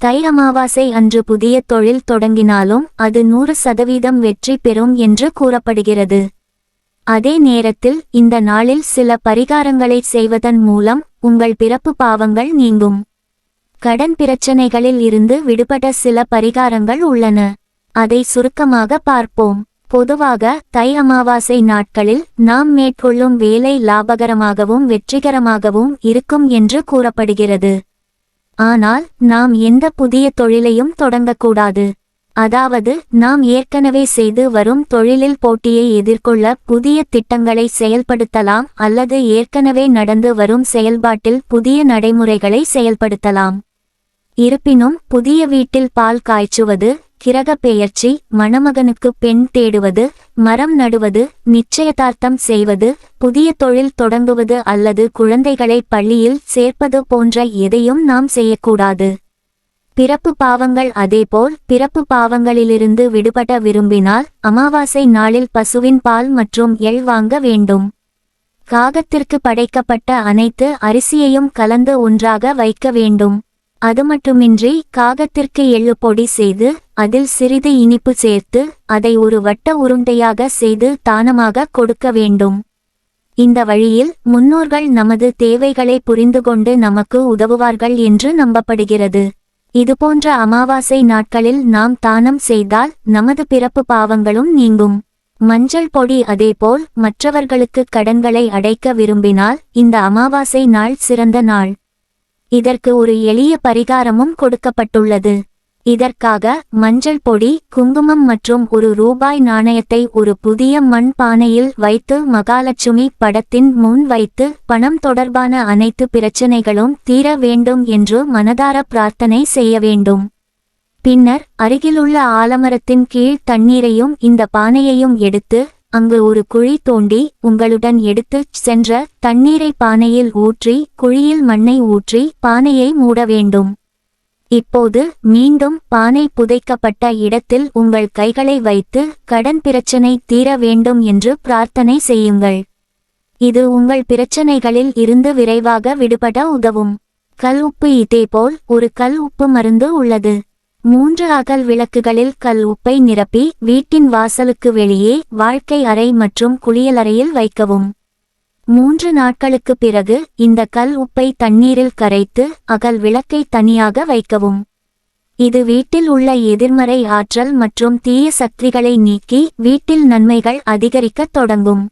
தை அமாவாசை அன்று புதிய தொழில் தொடங்கினாலும் அது நூறு சதவீதம் வெற்றி பெறும் என்று கூறப்படுகிறது. அதே நேரத்தில் இந்த நாளில் சில பரிகாரங்களை செய்வதன் மூலம் உங்கள் பிறப்பு பாவங்கள் நீங்கும். கடன் பிரச்சனைகளில் இருந்து விடுபட சில பரிகாரங்கள் உள்ளன. அதை சுருக்கமாக பார்ப்போம். பொதுவாக தை அமாவாசை நாட்களில் நாம் மேற்கொள்ளும் வேலை லாபகரமாகவும் வெற்றிகரமாகவும் இருக்கும் என்று கூறப்படுகிறது. ஆனால் நாம் எந்த புதிய தொழிலையும் தொடங்கக்கூடாது. அதாவது நாம் ஏற்கனவே செய்து வரும் தொழிலில் போட்டியை எதிர்கொள்ள புதிய திட்டங்களை செயல்படுத்தலாம் அல்லது ஏற்கனவே நடந்து வரும் செயல்பாட்டில் புதிய நடைமுறைகளை செயல்படுத்தலாம். இருப்பினும் புதிய வீட்டில் பால் காய்ச்சுவது கிரக பெயர்ச்சி மணமகனுக்கு பெண் தேடுவது மரம் நடுவது நிச்சயதார்த்தம் செய்வது புதிய தொழில் தொடங்குவது அல்லது குழந்தைகளை பள்ளியில் சேர்ப்பது போன்ற எதையும் நாம் செய்யக்கூடாது. பிறப்பு பாவங்கள் அதேபோல் பிறப்பு பாவங்களிலிருந்து விடுபட விரும்பினால் அமாவாசை நாளில் பசுவின் பால் மற்றும் எள் வாங்க வேண்டும். காகத்திற்கு படைக்கப்பட்ட அனைத்து அரிசியையும் கலந்து ஒன்றாக வைக்க வேண்டும். அது மட்டுமின்றி காகத்திற்கு எள்ளு பொடி செய்து அதில் சிறிது இனிப்பு சேர்த்து அதை ஒரு வட்ட உருண்டையாக செய்து தானமாக கொடுக்க வேண்டும். இந்த வழியில் முன்னோர்கள் நமது தேவைகளை புரிந்து கொண்டு நமக்கு உதவுவார்கள் என்று நம்பப்படுகிறது. இதுபோன்ற அமாவாசை நாட்களில் நாம் தானம் செய்தால் நமது பிறப்பு பாவங்களும் நீங்கும். மஞ்சள் பொடி அதேபோல் மற்றவர்களுக்கு கடன்களை அடைக்க விரும்பினால் இந்த அமாவாசை நாள் சிறந்த நாள். இதற்கு ஒரு எளிய பரிகாரமும் கொடுக்கப்பட்டுள்ளது. இதற்காக மஞ்சள் பொடி குங்குமம் மற்றும் ஒரு ரூபாய் நாணயத்தை ஒரு புதிய மண் பானையில் வைத்து மகாலட்சுமி படத்தின் முன் வைத்து பணம் தொடர்பான அனைத்து பிரச்சனைகளும் தீர வேண்டும் என்று மனதார பிரார்த்தனை செய்ய வேண்டும். பின்னர் அருகிலுள்ள ஆலமரத்தின் கீழ் தண்ணீரையும் இந்த பானையையும் எடுத்து அங்கு ஒரு குழி தோண்டி உங்களுடன் எடுத்துச் சென்ற தண்ணீரை பானையில் ஊற்றி குழியில் மண்ணை ஊற்றி பானையை மூட வேண்டும். இப்போது மீண்டும் பானை புதைக்கப்பட்ட இடத்தில் உங்கள் கைகளை வைத்து கடன் பிரச்சனை தீர வேண்டும் என்று பிரார்த்தனை செய்யுங்கள். இது உங்கள் பிரச்சனைகளில் இருந்து விரைவாக விடுபட உதவும். கல் உப்பு இதேபோல் ஒரு கல் உப்பு மருந்து உள்ளது. மூன்று அகல் விளக்குகளில் கல் உப்பை நிரப்பி வீட்டின் வாசலுக்கு வெளியே வாழ்க்கை அறை மற்றும் குளியலறையில் வைக்கவும். மூன்று நாட்களுக்கு பிறகு இந்த கல் உப்பை தண்ணீரில் கரைத்து அகல் விளக்கை தனியாக வைக்கவும். இது வீட்டில் உள்ள எதிர்மறை ஆற்றல் மற்றும் தீய சக்திகளை நீக்கி வீட்டில் நன்மைகள் அதிகரிக்கத் தொடங்கும்.